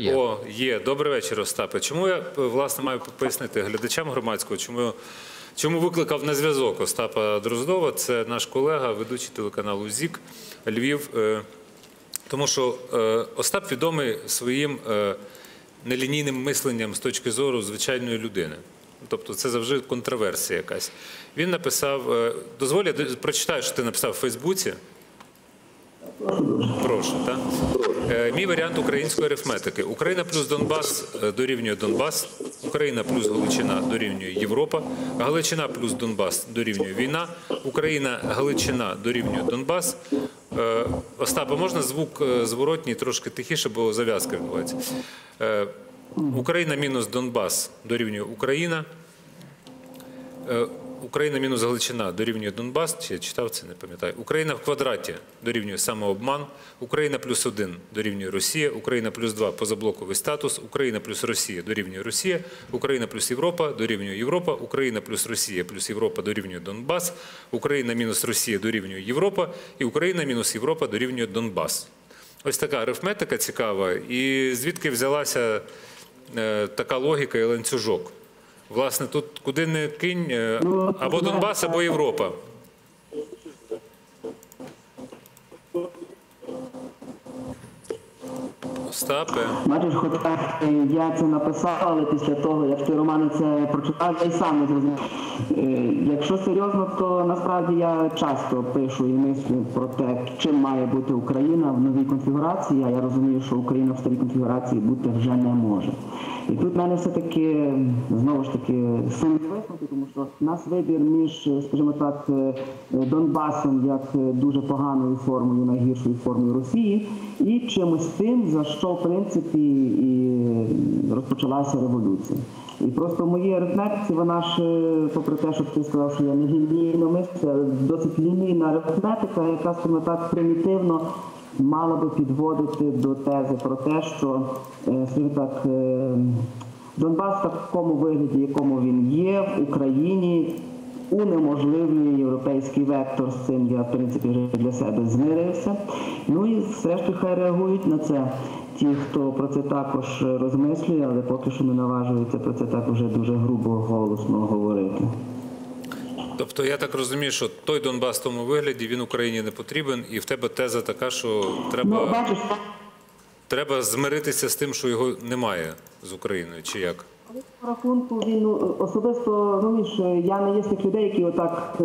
є. О, є. Добрий вечір, Остапе. Чому я власне маю пояснити глядачам громадського, чому, чому викликав на зв'язок Остапа Дроздова? Це наш колега, ведучий телеканалу ЗІК Львів. Е, Тому що е, Остап відомий своїм е, нелінійним мисленням з точки зору звичайної людини. Тобто це завжди контроверсія якась. Він написав, е, дозволь, я прочитаю, що ти написав в Фейсбуці. Прошу, так? Е, Мій варіант української арифметики. Україна плюс Донбас е, дорівнює Донбас, Україна плюс Галичина дорівнює Європа, Галичина плюс Донбас дорівнює війна, Україна, Галичина дорівнює Донбас. Е, Остапа, можна звук зворотній трошки тихіше, бо зав'язка відбувається. Україна мінус Донбас дорівнює Україна. Україна мінус Галичина дорівнює Донбас, чи я читав це, не пам'ятаю. Україна в квадраті дорівнює самообман. Україна плюс один дорівнює Росія. Україна плюс два позаблоковий статус. Україна плюс Росія дорівнює Росія. Україна плюс Європа дорівнює Європа. Україна плюс Росія плюс Європа дорівнює Донбас. Україна мінус Росія дорівнює Європа. І Україна мінус Європа дорівнює Донбас. Ось така арифметика цікава. І звідки взялася е, така логіка і ланцюжок? Власне, тут куди не кинь, е, Ну, або Донбас, або Європа. Остапе. Бачиш, хоч так е, я це написав, але після того, як ти Романе це прочитав, я й сам не зрозумів. Е, Якщо серйозно, то насправді я часто пишу і мислю про те, чим має бути Україна в новій конфігурації, а я розумію, що Україна в старій конфігурації бути вже не може. І тут в мене все-таки знову ж таки сумні висновки, тому що нас вибір між, скажімо так, е, Донбасом як е, дуже поганою формою, найгіршою формою Росії, і чимось тим, за що в принципі і розпочалася революція. І просто в моїй арифметиці вона ж, е, попри те, що ти сказав, що я не лінійно мислю, але досить лінійна арифметика, яка, скажімо так, примітивно мала би підводити до тези про те, що, е, так, е, Донбас в такому вигляді, якому він є, в Україні унеможливлює європейський вектор. З цим я, в принципі, вже для себе змирився. Ну і зрештою хай реагують на це. Ті, хто про це також розмислює, але поки що не наважується про це так уже дуже грубо голосно говорити. Тобто я так розумію, що той Донбас в тому вигляді він Україні не потрібен, і в тебе теза така, що Ну, треба, бачиш, треба змиритися з тим, що його немає з Україною, чи як? По рахунку він ну, особисто розумієш, я не є з тих людей, які отак е,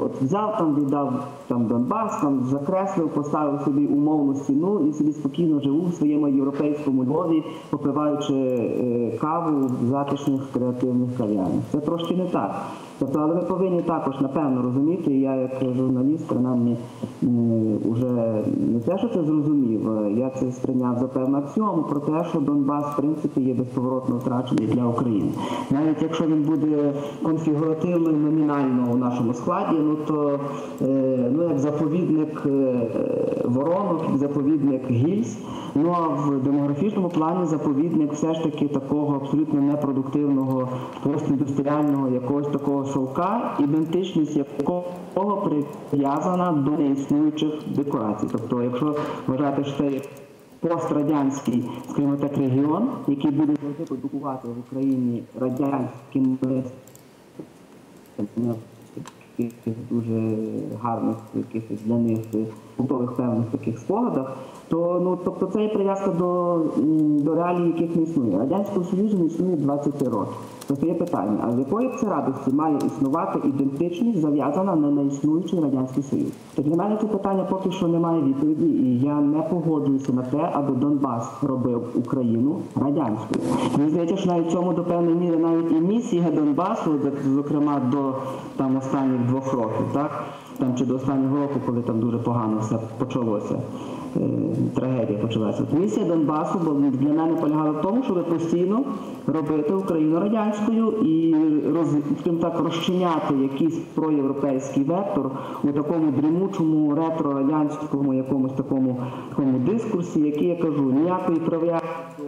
от взяв там, віддав там Донбас, там закреслив, поставив собі умовну стіну і собі спокійно живу в своєму європейському Львові, попиваючи е, каву в затишних креативних кав'ярнях. Це трошки не так. Тобто, але ми повинні також напевно розуміти, я як журналіст принаймні вже не те, що це зрозумів, е, я це сприйняв за певну аксіому про те, що Донбас в принципі є безповоротно втрачений для України. Навіть якщо він буде конфігуративно і номінально у нашому складі, ну то е, ну як заповідник е, воронок, заповідник гільз. Ну а в демографічному плані заповідник все ж таки такого абсолютно непродуктивного постіндустріального якогось такого совка, ідентичність якого прив'язана до неіснуючих декорацій. Тобто, якщо вважати, що це пострадянський, скажімо так, регіон, який буде завжди продукувати в Україні радянськими таких дуже гарних якихось для них культових певних таких спогадах, то ну тобто це є прив'язка до, до реалій, яких не існує. Радянського Союзу не існує 20 років. Тобто є питання, а з якої б це радості має існувати ідентичність, зав'язана на неіснуючий радянський союз? Так для мене це питання поки що немає відповіді, і я не погоджуюся на те, аби Донбас робив Україну радянською. Мені здається, що навіть в цьому до певної міри навіть і місія Донбасу, зокрема до там останніх двох років, так там чи до останнього року, коли там дуже погано все почалося. Е, Трагедія почалася. Місія Донбасу для мене полягала в тому, щоб постійно робити Україну радянською і роз, так розчиняти якийсь проєвропейський вектор у такому дрімучому ретро-радянському якомусь такому, такому дискурсі, який я кажу, ніякої прив'язки до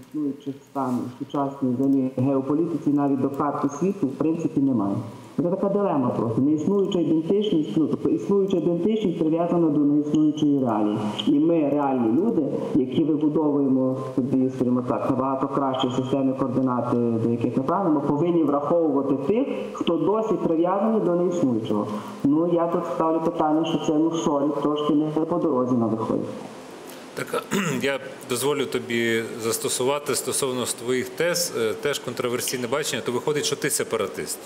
існуючих станів сучасній геополітиці, навіть до карти світу, в принципі, немає. Це така дилема просто. Неіснуюча ідентичність, ну тобто існуюча ідентичність прив'язана до неіснуючої реалії. І ми реальні люди, які вибудовуємо собі, скажімо так, набагато кращі системи координати, до яких ми прагнемо, повинні враховувати тих, хто досі прив'язаний до неіснуючого. Ну я тут ставлю питання, що це ну сорі, трошки не по дорозі на виходить. Так я дозволю тобі застосувати стосовно твоїх тез е, теж контроверсійне бачення, то виходить, що ти сепаратист.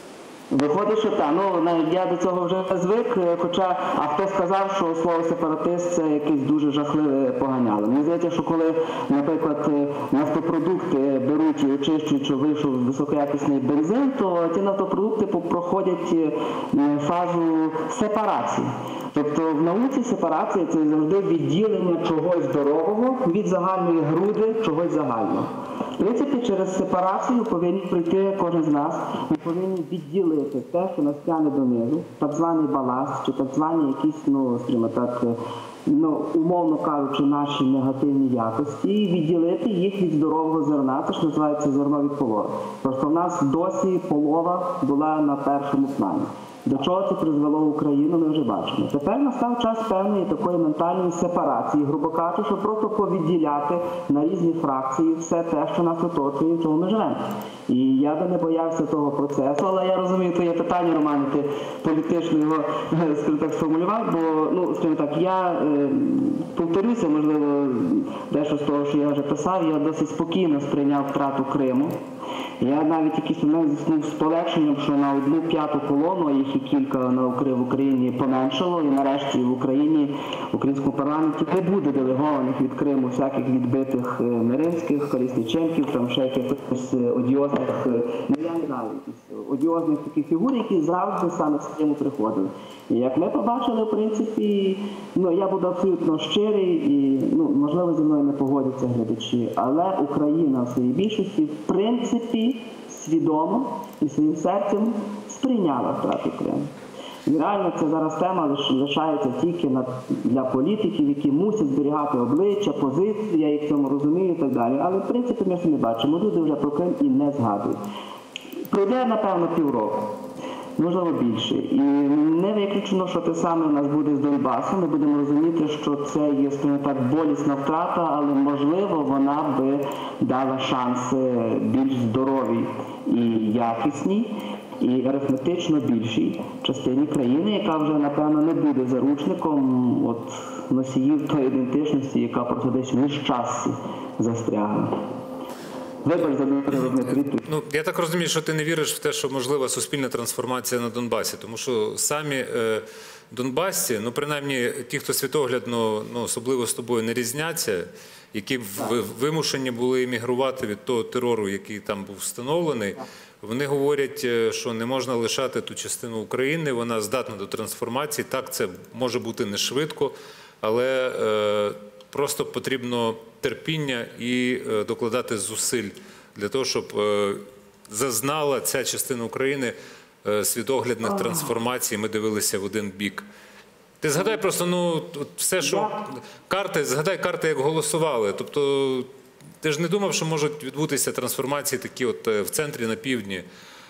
Виходить, що так. Ну навіть я до цього вже звик. е, Хоча а хто сказав, що слово сепаратист це якесь дуже жахливе поганяло. Мені здається, що коли, наприклад, е, нафтопродукти беруть і очищують, що вийшов високоякісний бензин, то ці нафтопродукти проходять е, фазу сепарації. Тобто в науці сепарація це завжди відділення чогось здорового від загальної груди чогось загального. Принципі, через сепарацію повинні прийти кожен з нас. Ми повинні відділити те, що нас тягне донизу, так званий баласт, чи так звані якісь, ну скажімо так, ну умовно кажучи, наші негативні якості, і відділити їх від здорового зерна. Це ж називається зерно від полови. Просто в нас досі полова була на першому плані. До чого це призвело Україну, ми вже бачимо. Тепер настав час певної такої ментальної сепарації, грубо кажучи, щоб просто повідділяти на різні фракції все те, що нас оточує, в чому ми живемо. І я би не боявся того процесу, але я розумію твоє питання, Роман, ти політично його скажімо так сформулював, бо ну скажімо так, я е, повторюся, можливо, дещо з того, що я вже писав, я досить спокійно сприйняв втрату Криму. Я навіть якийсь момент зіснув з полегшенням, що на одну п'яту колону, а їх і кілька на в Україні поменшало, і нарешті в Україні, в українському парламенті не буде делегованих від Криму всяких відбитих е, Миримських, Колісниченків, там ще якихось е, одіозних, ну я не знаю, якісь одіозних таких фігур, які завжди саме з Криму приходили. І як ми побачили, в принципі, ну я буду абсолютно щирий і ну можливо зі мною не погодяться глядачі, але Україна в своїй більшості в принципі свідомо і своїм серцем сприйняла втрату Криму. І реально це зараз тема лишається тільки для політиків, які мусять зберігати обличчя, позиції, я їх в цьому розумію і так далі. Але в принципі ми не бачимо. Люди вже про Крим і не згадують. Пройде, напевно, півроку. Можливо, більше. І не виключено, що те саме у нас буде з Донбасом. Ми будемо розуміти, що це є скажімо так болісна втрата, але можливо вона би дала шанси більш здоровій і якісній, і арифметично більшій частині країни, яка вже напевно не буде заручником от носіїв тої ідентичності, яка просто десь в нещасті застрягла. Вибач. Ну я так розумію, що ти не віриш в те, що можлива суспільна трансформація на Донбасі, тому що самі е, Донбасці, ну принаймні ті, хто світоглядно, ну особливо з тобою не різняться, які вимушені були емігрувати від того терору, який там був встановлений. Вони говорять, е, що не можна лишати ту частину України, вона здатна до трансформації. Так, це може бути не швидко, але е, просто потрібно терпіння і е, докладати зусиль для того, щоб е, зазнала ця частина України світоглядних трансформацій. Ми дивилися в один бік. Ти згадай просто, ну все, що карти, згадай карти, як голосували. Тобто, ти ж не думав, що можуть відбутися трансформації такі, от е, в центрі на півдні,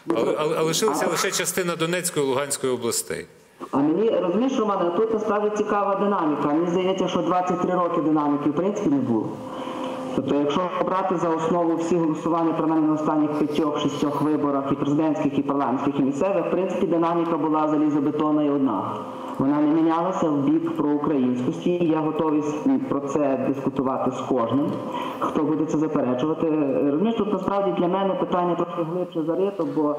але, але, але лишилася лише частина Донецької і Луганської областей. А мені розумієш, Романе, тут насправді цікава динаміка. Мені здається, що 23 роки динаміки в принципі не було. Тобто, якщо брати за основу всі голосування, принаймні на останніх п'ятьох-шістьох виборах і президентських, і парламентських, і місцевих, в принципі, динаміка була залізобетонна і одна. Вона не мінялася в бік проукраїнськості. Я готовий про це дискутувати з кожним, хто буде це заперечувати. Розумієш, тут насправді для мене питання трохи глибше зарито, бо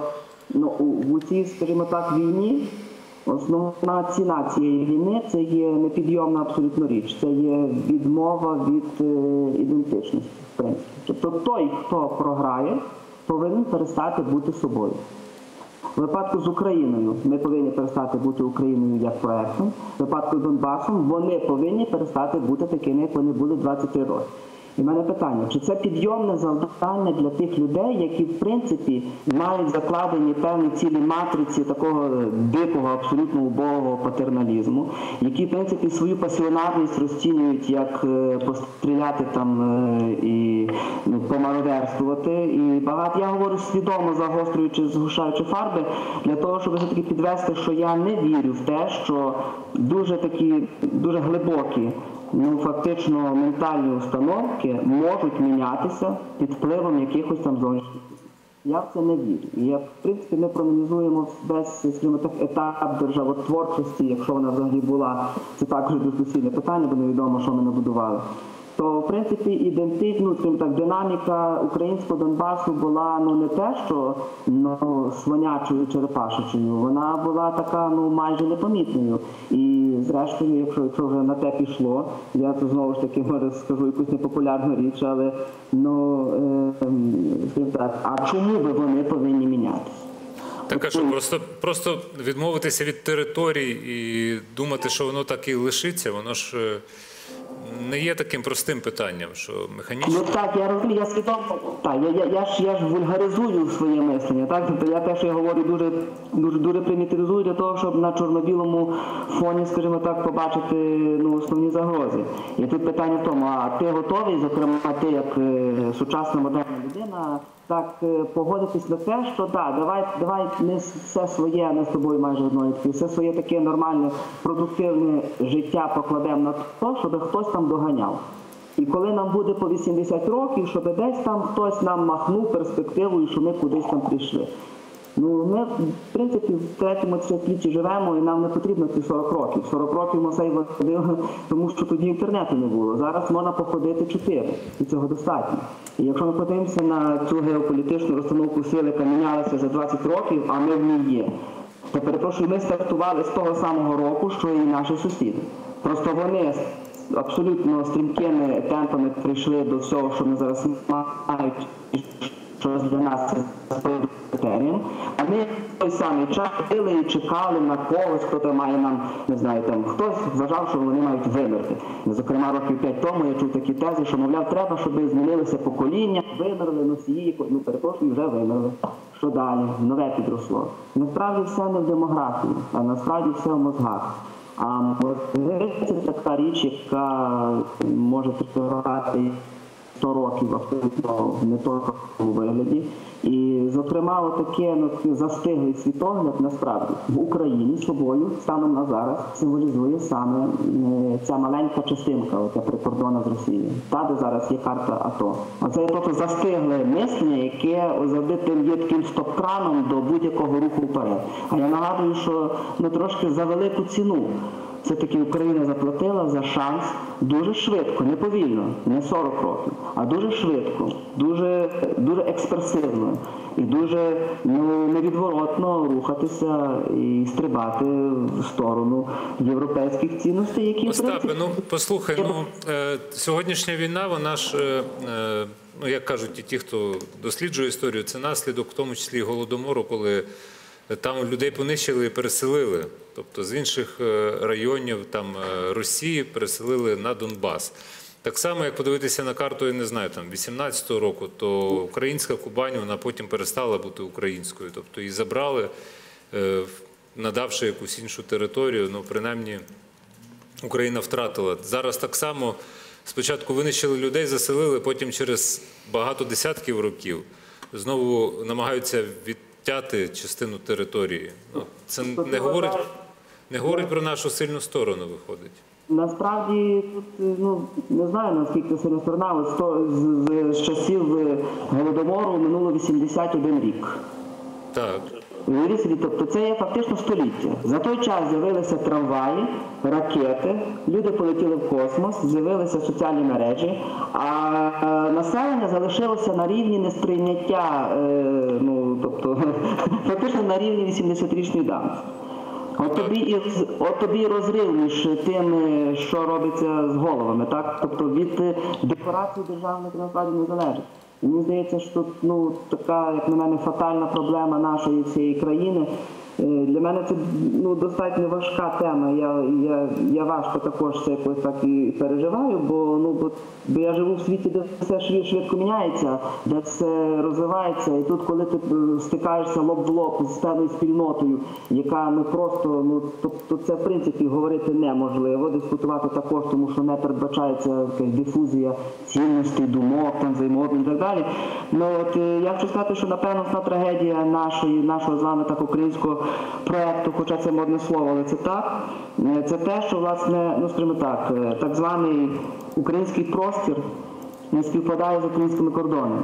ну, у, цій, скажімо так, війні Основна ціна цієї війни це є непідйомна абсолютно річ. Це є відмова від е, ідентичності. В принципі. Тобто той, хто програє, повинен перестати бути собою. В випадку з Україною ми повинні перестати бути Україною як проектом. В випадку з Донбасом вони повинні перестати бути такими, як вони були 23 роки. І в мене питання: чи це підйомне завдання для тих людей, які в принципі мають закладені певні цілі матриці такого дикого, абсолютно убогого патерналізму, які в принципі свою пасіонарність розцінюють як е, постріляти там е, і ну, помародерствувати. І багато я говорю свідомо загострюючи, згушаючи фарби, для того, щоб все таки підвести, що я не вірю в те, що дуже такі дуже глибокі ну фактично ментальні установки можуть мінятися під впливом якихось там зовнішніх. Я в це не вірю. Я, в принципі, ми проаналізуємо весь скажімо так, етап державотворчості, якщо вона взагалі була, це також дискусійне питання, бо невідомо, що ми набудували. То в принципі ідентично, скажімо так, динаміка українського Донбасу була ну не те, що ну, слонячою черепашечою, вона була така ну майже непомітною. І зрештою, якщо, якщо вже на те пішло, я то знову ж таки може скажу якусь непопулярну річ, але ну е, так, а чому би вони повинні мінятися? Так що, просто, просто відмовитися від територій і думати, що воно так і лишиться, воно ж е, не є таким простим питанням, що механічно. Ну так, я розумію, я свідомо. Так, я, я, я ж я ж вульгаризую своє мислення. Так, тобто я теж я говорю дуже дуже дуже примітивізую для того, щоб на чорно-білому фоні, скажімо так, побачити ну основні загрози. І тут питання в тому, а ти готовий, зокрема, ти як е, сучасна модерна людина, так е, погодитись на те, що так, давай, давай не все своє, не з тобою майже одної все своє таке нормальне, продуктивне життя покладемо на те, щоб хтось там доганяв. І коли нам буде по 80 років, щоб десь там хтось нам махнув перспективою, що ми кудись там прийшли. Ну, ми, в принципі, в третьому світі живемо, і нам не потрібно ці 40 років. 40 років Мосей водив, тому що тоді інтернету не було. Зараз можна походити 4, і цього достатньо. І якщо ми подивимося на цю геополітичну розстановку сил, яка мінялася за 20 років, а ми в ній є, то перепрошую, ми стартували з того самого року, що і наші сусіди. Просто вони абсолютно стрімкими темпами прийшли до всього, що ми зараз мають, що для нас це. А ми в той самий час ходили і чекали на когось, хто там має нам, не знаю, там хтось вважав, що вони мають вимерти. Зокрема, років п'ять тому я чув такі тези, що мовляв, треба, щоб змінилися покоління, вимерли носії, ну перепрошую, вже вимерли. Що далі? Нове підросло. Насправді все не в демографії, а насправді все в мозгах. А це така річ, яка може тривати 100 років абсолютно в неторканому вигляді. І, зокрема, отаке ну, застиглий світогляд насправді в Україні собою станом на зараз символізує саме е, ця маленька частинка, оця прикордона з Росією, та де зараз є карта АТО. Оце є просто застигле мислення, яке завжди тим є таким стоп-краном до будь-якого руху вперед. А я нагадую, що ми трошки за велику ціну. Це таки Україна заплатила за шанс дуже швидко, не повільно, не 40 років, а дуже швидко, дуже, дуже експресивно і дуже ну, невідворотно рухатися і стрибати в сторону європейських цінностей, які Остапе, ну послухай, ну е, сьогоднішня війна, вона ж, е, е, ну як кажуть і ті, хто досліджує історію, це наслідок, в тому числі і голодомору, коли там людей понищили і переселили. Тобто з інших е, районів там е, Росії переселили на Донбас. Так само, як подивитися на карту, я не знаю, там 18-го року, то українська Кубань вона потім перестала бути українською. Тобто її забрали, е, надавши якусь іншу територію, ну принаймні. Україна втратила. Зараз так само спочатку винищили людей, заселили, потім через багато десятків років знову намагаються відтяти частину території. Ну, це не говорить, не говорить про нашу сильну сторону, виходить. Насправді тут ну не знаю наскільки сильна сторона, але з, з часів е, голодомору минуло 81 рік. Так. Тобто це є фактично століття. За той час з'явилися трамваї, ракети, люди полетіли в космос, з'явилися соціальні мережі, а е, населення залишилося на рівні несприйняття, е, ну тобто фактично на рівні 80-річної давності. От тобі і от тобі розрив між тим, е, що робиться з головами, так? Тобто від декорацій декорації державних насправді не залежить. І мені здається, що тут ну така, як на мене, фатальна проблема нашої цієї країни. Е, Для мене це ну, достатньо важка тема. Я, я, я важко також це якось так і переживаю, бо, ну, бо, бо я живу в світі, де все швид- швидко міняється, де все розвивається. І тут, коли ти е, стикаєшся лоб в лоб з певною спільнотою, яка ну просто ну тобто це в принципі говорити неможливо, дискутувати також, тому що не передбачається якась дифузія цінностей, думок, там взаємообмін і так далі. Ну от е, я хочу сказати, що напевно трагедія нашої, нашого з вами так українського проекту, хоча це модне слово, але це так. е, Це те, що власне, ну скажімо так, е, так званий український простір не співпадає з українськими кордонами.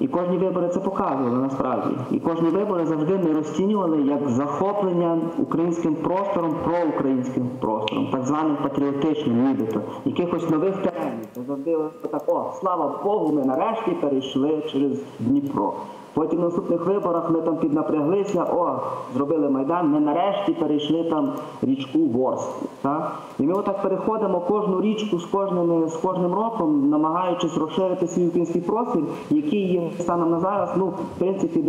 І кожні вибори це показували насправді. І кожні вибори завжди ми розцінювали як захоплення українським простором, проукраїнським простором, так званим патріотичним, нібито, якихось нових теренів. Завжди так, о, слава Богу, ми нарешті перейшли через Дніпро. Потім в наступних виборах ми там піднапряглися, о, зробили Майдан, ми нарешті перейшли там річку Ворс. Так? І ми отак переходимо кожну річку з кожним, з кожним роком, намагаючись розширити свій український простір, який є станом на зараз, ну, в принципі,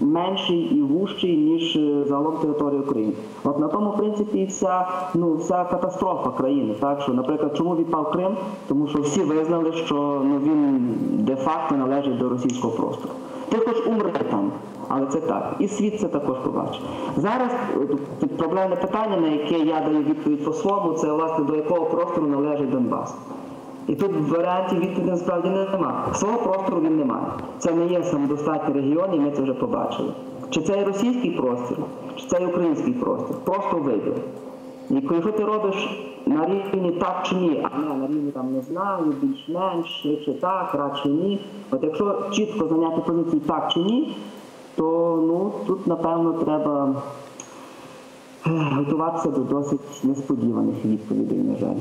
менший і вужчий, ніж е, загалом території України. От на тому, в принципі, і вся, ну, вся катастрофа країни. Так? Що, наприклад, чому відпав Крим? Тому що всі визнали, що ну, він де-факто належить до російського простору. Ти хоч умри там, але це так. І світ це також побачить. Зараз е, проблемне питання, на яке я даю відповідь по-своєму, це власне до якого простору належить Донбас. І тут варіантів відповіді насправді немає. Свого простору він не має. Це не є самодостатній регіон, і ми це вже побачили. Чи це і російський простір, чи це і український простір. Просто вибір. І якщо ти робиш на рівні так чи ні, а не на рівні там не знаю, більш-менш, чи так, радше ні. От якщо чітко зайняти позицію так чи ні, то ну тут напевно треба е, готуватися до досить несподіваних відповідей, на жаль.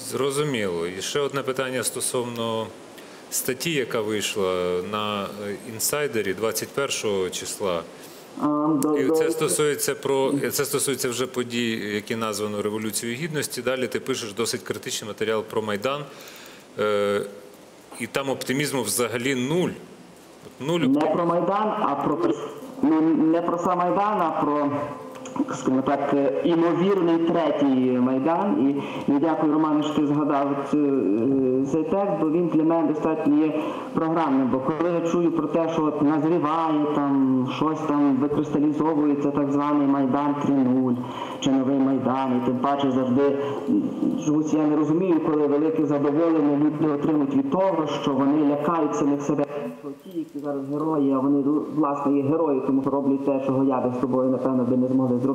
Зрозуміло. І ще одне питання стосовно статті, яка вийшла на е, інсайдері 21 числа. І це стосується про це стосується вже подій, які названо Революцією Гідності. Далі ти пишеш досить критичний матеріал про Майдан, е, і там оптимізму взагалі нуль. Нуль Не про Майдан, а про ну, не про сам Майдан, а про скажімо так, е, імовірний третій Майдан. І дякую, Романе, що ти згадав е, цей текст, бо він для мене достатньо є програмним. Бо коли я чую про те, що от назріває там щось там викристалізовується так званий Майдан 3.0 чи новий Майдан, і тим паче завжди м, я не розумію, коли велике задоволення люди отримують від того, що вони лякають самих себе. Ті, які зараз герої, а вони власне є герої, тому що роблять те, чого я би з тобою напевно би не змогли зробити.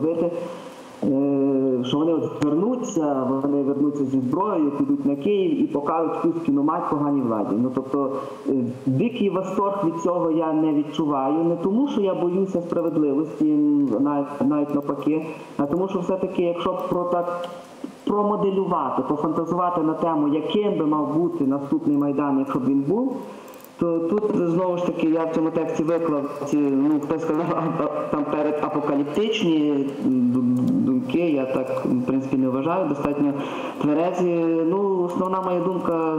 Е, Що вони от вернуться, вони вернуться зі зброєю, підуть на Київ і покажуть Путіну мать поганій владі. Ну тобто е, дикий восторг від цього я не відчуваю, не тому, що я боюся справедливості, навіть навіть навпаки, а тому, що все-таки, якщо про так промоделювати, пофантазувати на тему, яким би мав бути наступний майдан, якщо б він був. То тут знову ж таки я в цьому тексті виклав ці, ну хтось сказав там перед апокаліптичні думки. Я так в принципі не вважаю. Достатньо тверезі. Ну, основна моя думка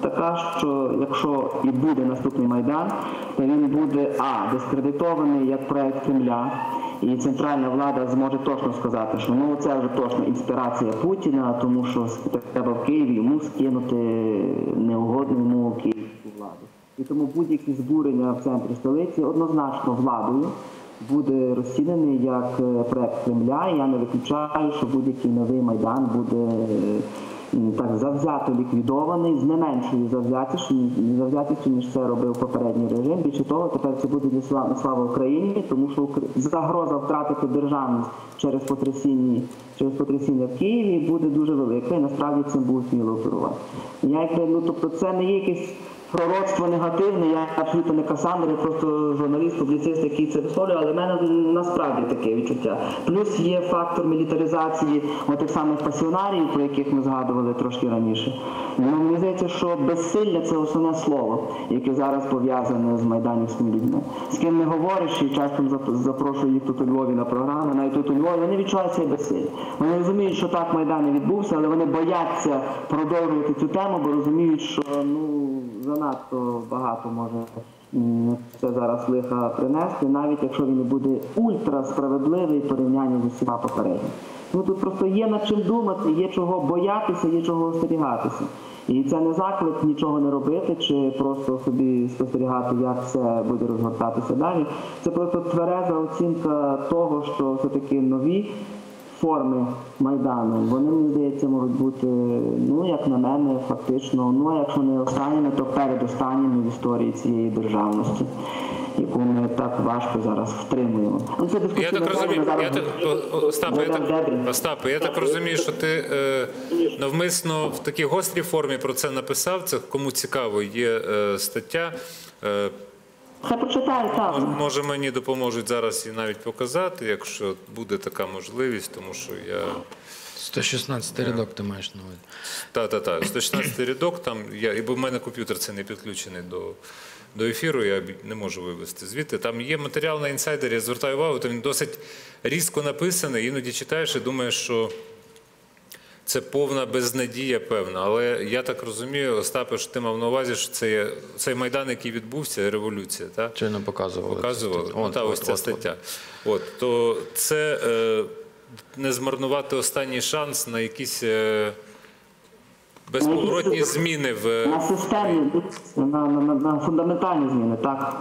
така, що якщо і буде наступний майдан, то він буде а дискредитований як проект Кремля. І центральна влада зможе точно сказати, що ну це вже точно інспірація Путіна, тому що треба в Києві йому скинути київську владу. І тому будь-які збурення в центрі столиці однозначно владою буде розцінений як е, проект Кремля. Я не виключаю, що будь-який новий майдан буде е, так завзято ліквідований з не меншою завзятістю, ніж це робив попередній режим. Більше того, тепер це буде не слава, Україні, тому що загроза втратити державність через потрясіння через потрясіння в Києві буде дуже велика, і насправді цим будуть сміло оперувати. Я ну тобто це не є якесь пророцтво негативне, я абсолютно не Касандр, я просто журналіст, публіцист, який це висловлює, але в мене насправді таке відчуття. Плюс є фактор мілітаризації тих самих пасіонарів, про яких ми згадували трошки раніше. Ну, мені здається, що безсилля це основне слово, яке зараз пов'язане з майданівськими людьми. З ким не говориш, і часто зап- запрошую їх тут у Львові на програми, навіть тут у Львові, вони відчувають це безсилля. Вони розуміють, що так Майдан не відбувся, але вони бояться продовжувати цю тему, бо розуміють, що ну занадто багато може це зараз лиха принести, навіть якщо він буде ультрасправедливий в порівнянні з усіма попередніми. Ну тут просто є над чим думати, є чого боятися, є чого остерігатися. І це не заклик нічого не робити, чи просто собі спостерігати, як все буде розгортатися далі. Це просто твереза оцінка того, що все-таки нові форми Майдану, вони, мені здається, можуть бути, ну, як на мене, фактично, ну, а якщо не останніми, то передостанніми в історії цієї державності, яку ми так важко зараз втримуємо. Ну, це Я так розумію, тема, я так, О- О- я так, Остапе, я так розумію, що ти е, навмисно в такій гострій формі про це написав. Це кому цікаво, є е, стаття. Е, Це прочитаю, так. може мені допоможуть зараз і навіть показати, якщо буде така можливість, тому що я 116 рядок ти маєш на увазі. та та та 116 рядок. Там я і бо в мене комп'ютер це не підключений до. До ефіру я не можу вивести звідти. Там є матеріал на інсайдері, я звертаю увагу, то він досить різко написаний. Іноді читаєш і думаєш, що це повна безнадія, певна. Але я так розумію, Остапе, що ти мав на увазі, що це є цей майдан, який відбувся, революція, так? Щойно показували. Показували. От, Ну, от, та ось ця от. стаття. От, то це е, не змарнувати останній шанс на якісь е, безповоротні зміни в. На системні, на, на, на, на фундаментальні зміни, так.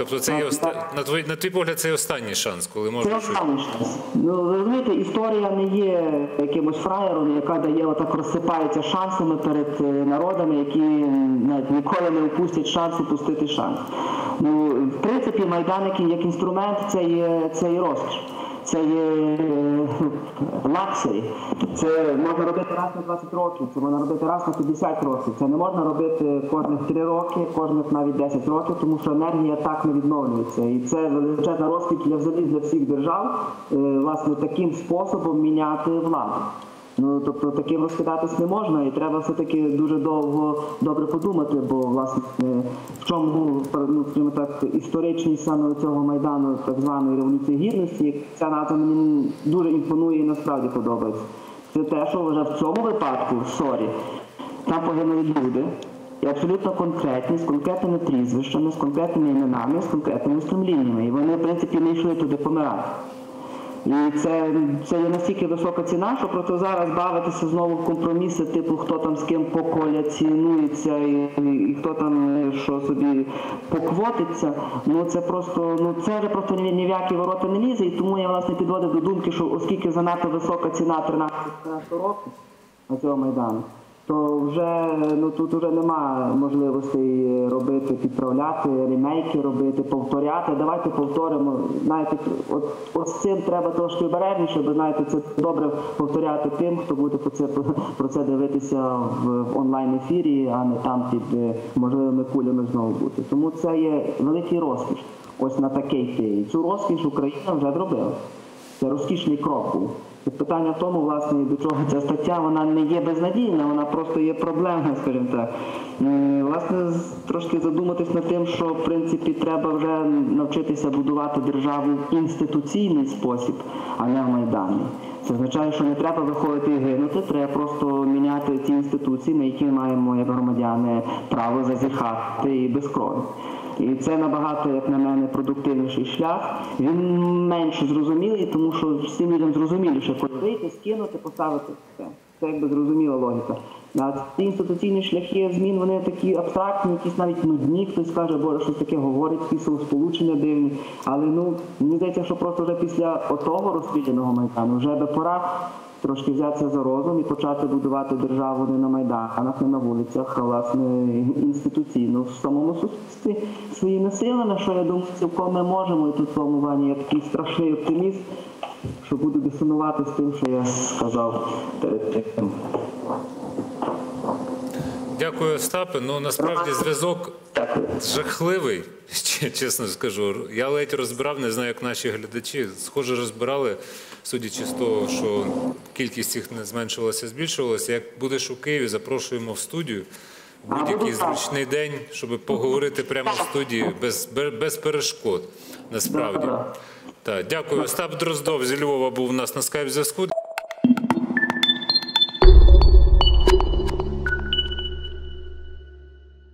Тобто це є оста... на твій на твій погляд, це є останній шанс, коли Це можна щось. останній шанс. Ну, ви розумієте, історія не є якимось фраєром, яка дає отак розсипається шансами перед е, народами, які навіть ніколи не упустять шанс упустити шанс. Ну, в принципі, майданики як, як інструмент це є, це є розкіш. Це є лакшері. Це можна робити раз на 20 років, це можна робити раз на 50 років. Це не можна робити кожних 3 роки, кожних навіть 10 років, тому що енергія так не відновлюється. І це величезна розкіш для взагалі для всіх держав, е, власне, таким способом міняти владу. Ну тобто таким розкидатись не можна, і треба все-таки дуже довго добре подумати, бо власне е, в чому ну, скажімо так історичність саме цього майдану, так званої революції гідності, ця назва мені дуже імпонує і насправді подобається. Це те, що вже в цьому випадку, в сорі, там погинули люди. І абсолютно конкретні, з конкретними прізвищами, з конкретними іменами, з конкретними стремліннями. І вони, в принципі, не йшли туди помирати. І це, це є настільки висока ціна, що просто зараз бавитися знову в компроміси, типу хто там з ким поколяцінується і, і, і хто там е, що собі поквотиться. Ну це просто ну це вже просто ні, ні в які ворота не лізе. І тому я власне підводив до думки, що оскільки занадто висока ціна 13 років на цього майдану. То вже ну тут вже немає можливостей робити, підправляти, ремейки робити, повторяти. Давайте повторимо. Знаєте, от, от цим треба трошки обережніше, бо знаєте, це добре повторяти тим, хто буде про це про це дивитися в, в онлайн ефірі, а не там під е, можливими кулями знову бути. Тому це є великий розкіш. Ось на такий. Цю розкіш Україна вже зробила. Це розкішний крок був. Питання в тому, власне, до чого ця стаття вона не є безнадійна, вона просто є проблемна, скажімо так. Е, Власне, трошки задуматись над тим, що в принципі треба вже навчитися будувати державу в інституційний спосіб, а не в майдані. Це означає, що не треба виходити і гинути, треба просто міняти ті інституції, на які маємо як громадяни право зазіхати і без крові. І це набагато, як на мене, продуктивніший шлях. Він менш зрозумілий, тому що всім людям зрозуміліше, коли вийти, скинути, поставити все. Це якби зрозуміла логіка. А ці інституційні шляхи змін вони такі абстрактні, якісь навіть нудні. Хтось каже, боже, щось таке говорить, якісь сполучення дивні. Але ну мені здається, що просто вже після отого розстріляного майдану вже би пора трошки взятися за розум і почати будувати державу не на майданах, не на вулицях, а власне інституційно в самому суспільстві своїми силами, що я думаю, цілком ми можемо. І тут в як такий страшний оптиміст, що буду дисонувати з тим, що я сказав перед тим. Дякую, Остапе. Ну насправді зв'язок жахливий, чесно скажу. Я ледь розбирав, не знаю, як наші глядачі. Схоже, розбирали, судячи з того, що кількість їх не зменшувалася, збільшувалася. Як будеш у Києві, запрошуємо в студію. Будь-який зручний день, щоб поговорити прямо в студії без, без перешкод. Насправді. Так, дякую. Остап Дроздов зі Львова був у нас на скайп зв'язку.